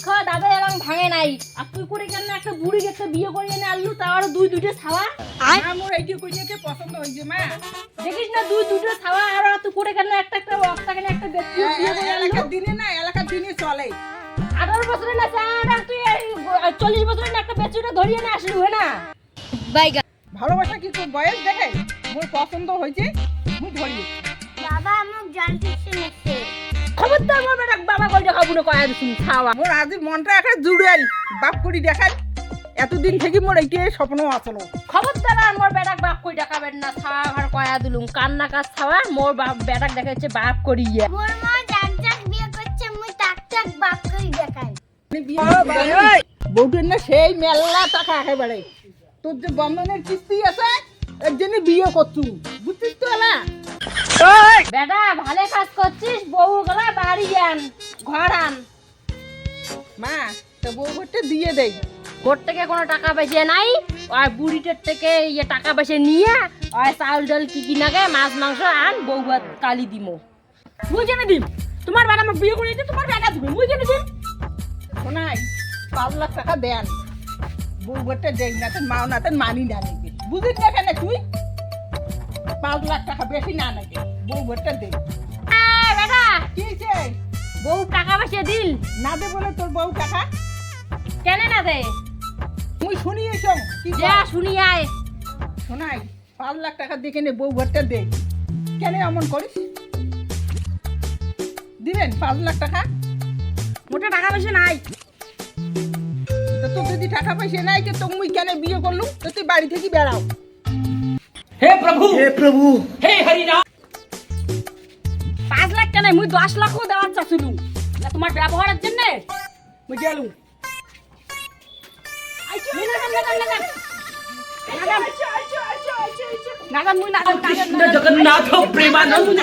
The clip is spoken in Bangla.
ভাঙে নাই। আর তুই করে কেন একটা বুড়ি একটা বিয়ে করে এনে আনলু? তাও আরও দুই দুটো ছাওয়া। মা মোর এইটি কইছে পছন্দ হইছে মা। দেখিস না দুই দুটো ছাওয়া আর তুই করে কেন একটা একটা অক্টা কেন একটা ব্যক্তি বিয়ে এলাকার দিনে না এলাকার দিনে চলে। আঠারো বছরের না চার আর তুই এই চল্লিশ বছরের না একটা বেচুটা ধরিয়ে না আসলু হ্যাঁ না? বাইগা ভালোবাসা কি তোর বয়স দেখে? মোর পছন্দ হয়েছে মুই ধরি। বাবা আমাকে জানতে খবরদার মোর না কয়া দিছুন ছাওয়া। মোর আজি মনটা একটা জুড়েল বাপ করি দেখাই এতদিন থেকে মোর এইটাই স্বপ্ন আসলো খবরদার আর মোর বেটাক বাপ কই না ছাওয়া ঘর কয়া দিলুম। কান্না কাজ ছাওয়া মোর বাপ বেটাক দেখাচ্ছে বাপ করিয়ে মোর মা যাক যাক বিয়ে করছে মুই টাক টাক বাপ করে দেখাই। বউটের না সেই মেলা টাকা একেবারে। তোর যে বন্ধনের কিস্তি আছে এর জন্য বিয়ে করছু। বুঝছিস তো এলা? বেটা ভালো কাজ করছিস বউ গলা বাড়ি আন ঘর আন। মা তা বউ ঘরটা দিয়ে দেই। ঘর থেকে কোনো টাকা পয়সা নাই আর বুড়িটার থেকে ইয়ে টাকা পয়সা নিয়ে আর চাউল ডাল কি কি নাগে মাছ মাংস আন বউ ভাত কালি দিমো। মুই কেন দিম? তোমার বেটা আমাকে বিয়ে করে তোমার বেটা দিবে মুই কেন দিম? শোনাই পাঁচ লাখ টাকা দেন। বউ ঘরটা দেই না মাও না মানি না বুঝিস না কেন তুই? পাঁচ লাখ টাকা বেশি না নাকি? বউ ঘরটা দে। বেটা! কি বউ টাকা পয়সা দিল। না দে বলে তোর বউ টাকা। কেন না দে? মুই শুনিয়েছ কি যা শুনি আয়। শোনাই পাঁচ লাখ টাকা দেখে নে বউ ঘরটা দে। কেন এমন করিস? দিবেন পাঁচ লাখ টাকা? মোটা টাকা পয়সা নাই। তো তোর যদি টাকা পয়সা নাই তো মুই কেন বিয়ে করলু তো তুই বাড়ি থেকে বেড়াও। હે પ્રભુ હે પ્રભુ હે હરિનામ પાંચ લાખ কেন মুই দশ লাখও দেওয়ার চাচ্ছিলু না তোমার ব্যবহারের জন্য মুই গেলু নাগান মুই নাগান জগন্নাথ প্রেমানন্দ